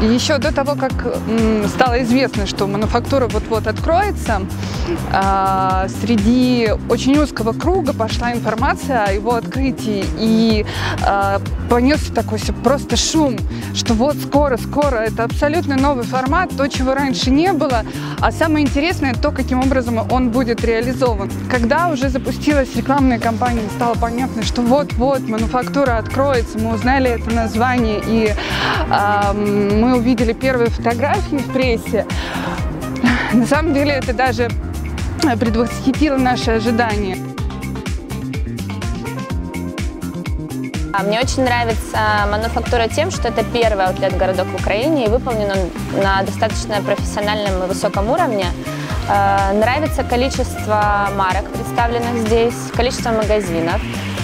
Еще до того, как стало известно, что мануфактура вот-вот откроется, а, среди очень узкого круга пошла информация о его открытии. И а, понесся такой просто шум, что вот скоро-скоро это абсолютно новый формат, то, чего раньше не было. А самое интересное то, каким образом он будет реализован. Когда уже запустилась рекламная кампания, стало понятно, что вот-вот мануфактура откроется, мы узнали это название и а, мы увидели первые фотографии в прессе. На самом деле это даже предвосхитило наши ожидания. А Мне очень нравится мануфактура тем, что это первый аутлет-городок в Украине и выполнен он на достаточно профессиональном и высоком уровне. Э, Нравится количество марок, представленных здесь, количество магазинов.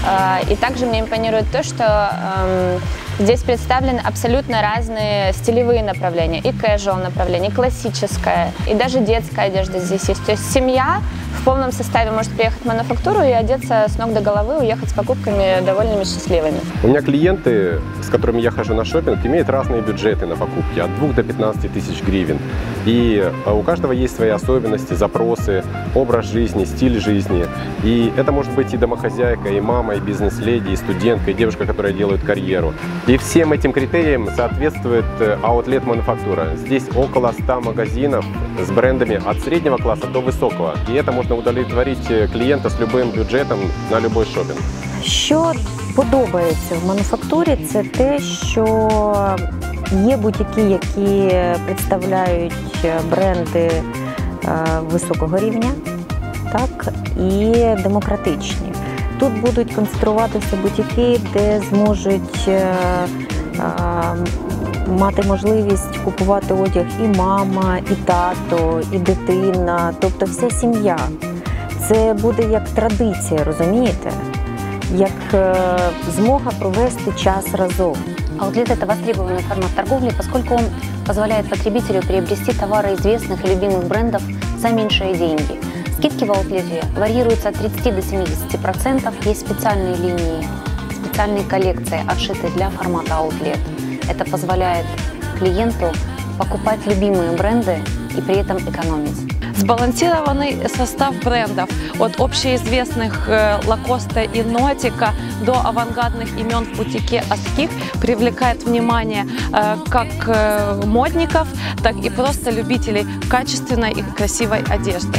Э, И также мне импонирует то, что эм, здесь представлены абсолютно разные стилевые направления. И casual направление, и классическое, и даже детская одежда здесь есть. То есть семья в полном составе может приехать в мануфактуру и одеться с ног до головы, уехать с покупками довольными счастливыми. У меня клиенты, с которыми я хожу на шопинг, имеют разные бюджеты на покупки, от 2 до 15 тысяч гривен. И э, у каждого есть свои особенности, запросы, образ жизни, стиль жизни. И это может быть и домохозяйка, и мама, и бизнес-леди, и студентка, и девушка, которая делает карьеру. И всем этим критериям соответствует э, аутлет мануфактура. Здесь около 100 магазинов с брендами от среднего класса до высокого. И это можно удовлетворить э, клиента с любым бюджетом на любой шопинг. Що подобається в мануфактурі, це те, що є бутіки, які представляють бренди е, високого рівня, так, і демократичні. Тут будуть конструюватися бутіки, де зможуть е, е, мати можливість купувати одяг і мама, і тато, і дитина, тобто вся сім'я. Це буде як традиція, розумієте? як е, змога провести час разом. Аутлет – это востребованный формат торговли, поскольку он позволяет потребителю приобрести товары известных и любимых брендов за меньшие деньги. Скидки в аутлете варьируются от 30 до 70%. Есть специальные линии, специальные коллекции, отшитые для формата аутлет. Это позволяет клиенту покупать любимые бренды и при этом экономить. Сбалансированный состав брендов от общеизвестных э, Лакоста и Нотика до авангардных имен в бутике Аскик привлекает внимание э, как э, модников, так и просто любителей качественной и красивой одежды.